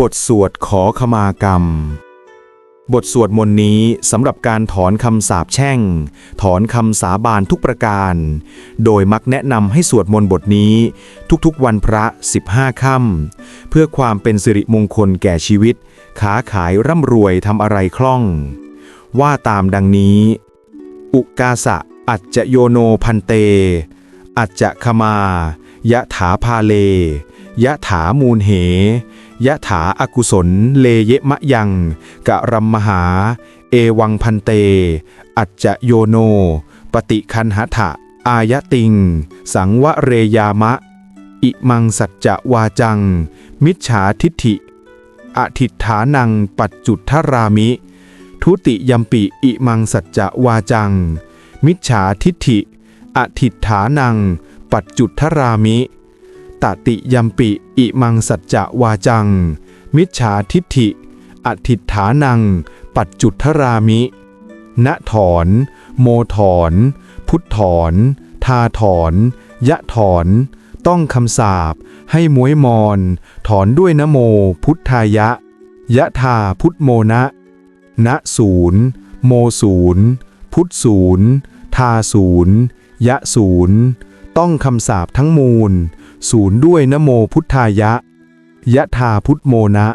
บทสวดขอขมากรรม บทสวดมนต์นี้สำหรับการถอนคำสาปแช่ง ถอนคำสาบานทุกประการ โดยมักแนะนำให้สวดมนต์บทนี้ทุกๆวันพระ 15 ค่ำเพื่อความเป็นสิริมงคลแก่ชีวิตค้าขายร่ำรวยทำอะไรคล่อง ว่าตามดังนี้ อุกาสะ อัจจโยโนพันเต อัจจะขมา ยะถาพาเล ยะถามูลเห ยะถาอากุศล เลเยมะยัง กะรัมมหา เอวังพันเต อัจจโยโน ปฏิคันหทะอายะติง สังวะเรยามะ อิมังสัจจะวาจัง มิจฉาทิฏฐิ อธิฐานังปัจจุทธรามิ ทุติยมปิอิมังสัจจะวาจัง มิจฉาทิฏฐิ อธิฐานัง ปัจจุทธรามิ ตติยัมปิ อิมังสัจจะวาจัง มิจฉาทิฏฐิอธิฐานัง ปัจจุทธรามิ ณถอน โมถอน พุทธถอน ทาถอน ยะถอน ต้องคำสาปให้มวยมอน ถอนด้วยนโมพุทธายะ ยะทาพุทธโมนะ ณศูนย์โมศูนย์พุทธศูนย์ทาศูนย์ยะศูนย์ต้องคำสาปทั้งมูล ศูนย์ด้วยนโมพุทธายะ ยะธาพุทธโมนะ